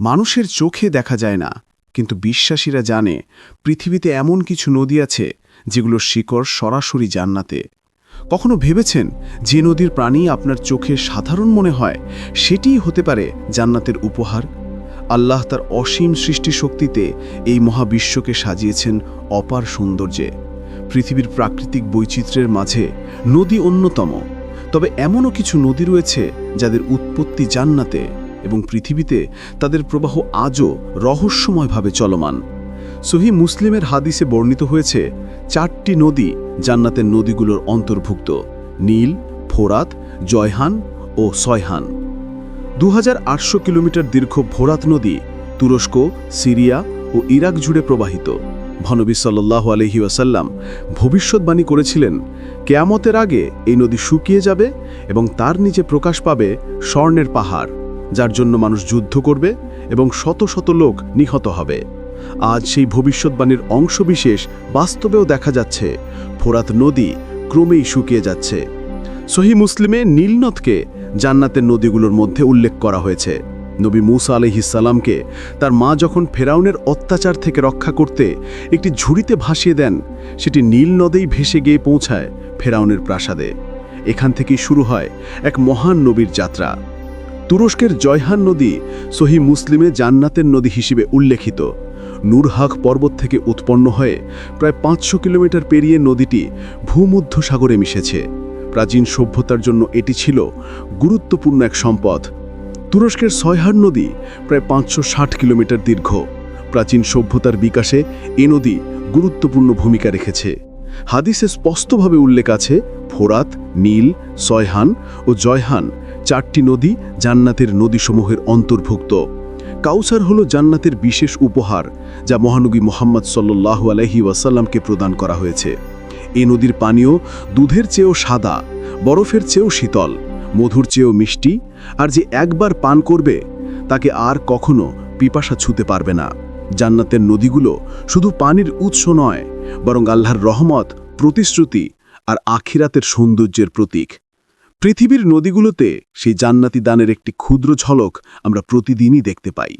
মানুষের চোখে দেখা যায় না। কিন্তু বিশ্বাসীরা জানে, পৃথিবীতে এমন কিছু নদী আছে, যেগুলোর শিকড় সরাসরি জান্নাতে। কখনো ভেবেছেন, যে নদীর প্রাণী আপনার চোখে সাধারণ মনে হয়, সেটিই হতে পারে জান্নাতের উপহার? আল্লাহ তার অসীম সৃষ্টি শক্তিতে এই মহাবিশ্বকে সাজিয়েছেন অপার সৌন্দর্যে। পৃথিবীর প্রাকৃতিক বৈচিত্র্যের মাঝে নদী অন্যতম। তবে এমনও কিছু নদী রয়েছে, যাদের উৎপত্তি জান্নাতে। এবং পৃথিবীতে তাদের প্রবাহ আজও রহস্যময়ভাবে চলমান। সহি মুসলিমের হাদিসে বর্ণিত হয়েছে, চারটি নদী জান্নাতের নদীগুলোর অন্তর্ভুক্ত, নীল, ফোরাত, জয়হান ও সয়হান। দু হাজার আটশো কিলোমিটার দীর্ঘ ভোরাত নদী তুরস্ক, সিরিয়া ও ইরাক জুড়ে প্রবাহিত। ভনবী সাল্লাহ আলহি ওয়াসাল্লাম ভবিষ্যৎবাণী করেছিলেন, কেয়ামতের আগে এই নদী শুকিয়ে যাবে এবং তার নিচে প্রকাশ পাবে স্বর্ণের পাহাড়। যার জন্য মানুষ যুদ্ধ করবে এবং শত শত লোক নিহত হবে। আজ সেই ভবিষ্যৎবাণীর অংশবিশেষ বাস্তবেও দেখা যাচ্ছে। ফোরাত নদী ক্রমেই শুকিয়ে যাচ্ছে। সহি মুসলিমে নীলনদকে জান্নাতের নদীগুলোর মধ্যে উল্লেখ করা হয়েছে। নবী মুসা আলহিসাল্লামকে তার মা যখন ফেরাউনের অত্যাচার থেকে রক্ষা করতে একটি ঝুড়িতে ভাসিয়ে দেন, সেটি নীল নদেই ভেসে গিয়ে পৌঁছায় ফেরাউনের প্রাসাদে। এখান থেকেই শুরু হয় এক মহান নবীর যাত্রা। তুরস্কের জয়হান নদী সহি মুসলিমে জান্নাতের নদী হিসেবে উল্লেখিত। নূরহাক পর্বত থেকে উৎপন্ন হয়ে প্রায় পাঁচশো কিলোমিটার পেরিয়ে নদীটি ভূমধ্য সাগরে মিশেছে। প্রাচীন সভ্যতার জন্য এটি ছিল গুরুত্বপূর্ণ এক সম্পদ। তুরস্কের সয়হার নদী প্রায় পাঁচশো ষাট কিলোমিটার দীর্ঘ। প্রাচীন সভ্যতার বিকাশে এ নদী গুরুত্বপূর্ণ ভূমিকা রেখেছে। হাদিসে স্পষ্টভাবে উল্লেখ আছে, ফোরাত, নীল, সয়হান ও জয়হান চারটি নদী জান্নাতের নদীসমূহের অন্তর্ভুক্ত। কাউসার হল জান্নাতের বিশেষ উপহার, যা মহানবী মোহাম্মদ সাল্লাহ আলহি ওয়াসাল্লামকে প্রদান করা হয়েছে। এ নদীর পানীয় দুধের চেয়েও সাদা, বরফের চেয়েও শীতল, মধুর চেয়েও মিষ্টি, আর যে একবার পান করবে, তাকে আর কখনো পিপাসা ছুতে পারবে না। জান্নাতের নদীগুলো শুধু পানির উৎস নয়, বরং আল্লাহর রহমত, প্রতিশ্রুতি আর আখিরাতের সৌন্দর্যের প্রতীক। পৃথিবীর নদীগুলোতে সেই জান্নাতি দানের একটি ক্ষুদ্র ঝলক আমরা প্রতিদিনই দেখতে পাই।